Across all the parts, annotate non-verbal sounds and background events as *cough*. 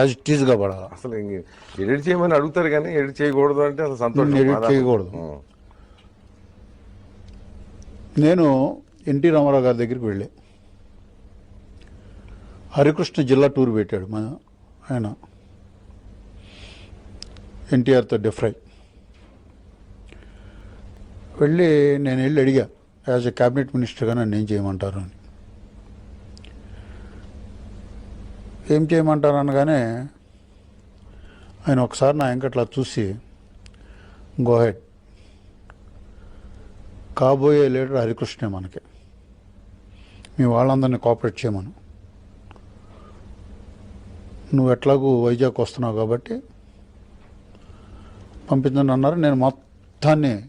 As it ఈస్గా పడాలి? అసలు ఎడిట్ చేయమని అడుగుతారు కానీ ఎడిట్ చేయకూడదు అంటే అసలు సంతోషం. బాధ. చేయకూడదు. నేను ఎన్టీ రామారావు గారి దగ్గరికి వెళ్ళా. హరికృష్ణ జిల్లా టూర్ పెట్టాడు మన ఆయన. ఎన్టీఆర్తో డిఫ్రై. వెళ్ళి నేను వెళ్ళి అడిగా యాజ్ ఎ క్యాబినెట్ మినిస్టర్గా నన్ను ఏం చేయమంటారు అని. ఏం చేయమంటారు అనగానే ఆయన ఒకసారి నా వెంకట్లా చూసి గోహెడ్ కాబోయే లీడర్ హరికృష్ణే మనకి. మీ వాళ్ళందరినీ కోఆపరేట్ చేయమను. నువ్వు ఎట్లాగూ వైజాగ్ వస్తున్నావు కాబట్టి పంపించండి అన్నారు. నేను మొత్తాన్ని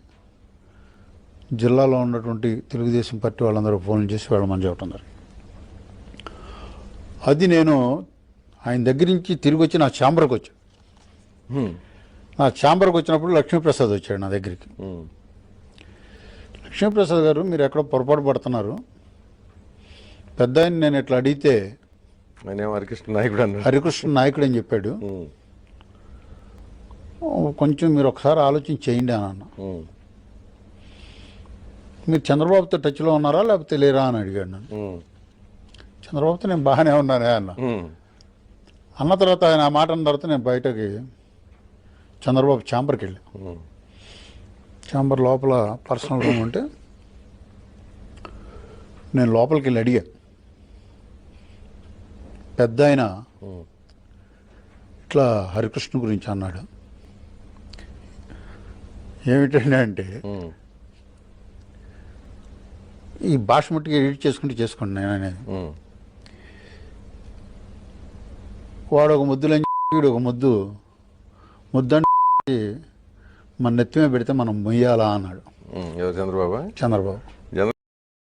జిల్లాలో ఉన్నటువంటి తెలుగుదేశం పార్టీ వాళ్ళందరూ ఫోన్ చేసి వెళ్ళమని చెప్పడం జరిగింది. అది నేను ఆయన దగ్గర నుంచి తిరిగి వచ్చి నా ఛాంబర్కి వచ్చాను ఉం. నా ఛాంబర్కి వచ్చినప్పుడు లక్ష్మీప్రసాద్ వచ్చాడు నా దగ్గరికి. లక్ష్మీప్రసాద్ గారు మీరు ఎక్కడో పొరపాటు పడుతున్నారు పెద్ద ఆయన నేను ఇట్లా అడిగితే హరికృష్ణ నాయకుడు అన్నాడు హరికృష్ణ నాయకుడు అని చెప్పాడు. కొంచెం మీరు ఒకసారి ఆలోచన చేయండి అని అన్న. మీరు చంద్రబాబుతో టచ్లో ఉన్నారా లేకపోతే లేరా అని అడిగాడు నన్ను. చంద్రబాబుతో నేను బాగానే ఉన్నానే అన్న. అన్న తర్వాత ఆయన ఆ మాట అన్న తర్వాత నేను బయటకి చంద్రబాబు ఛాంబర్కి వెళ్ళా. ఛాంబర్ లోపల పర్సనల్ రూమ్ ఉంటే నేను లోపలికి వెళ్ళి అడిగా పెద్ద ఆయన. ఇట్లా హరికృష్ణ గురించి అన్నాడు ఏమిటండి అంటే. ఈ భాష మట్టుకు ఎడిట్ చేసుకుంటే చేసుకోండి నేను అనేది వాడు ఒక ముద్దులో వీడు ఒక ముద్దు. ముద్దండి *laughs* మన నెత్తిమే పెడితే మనం మొయ్యాలా అన్నాడు. చంద్రబాబు? చంద్రబాబు.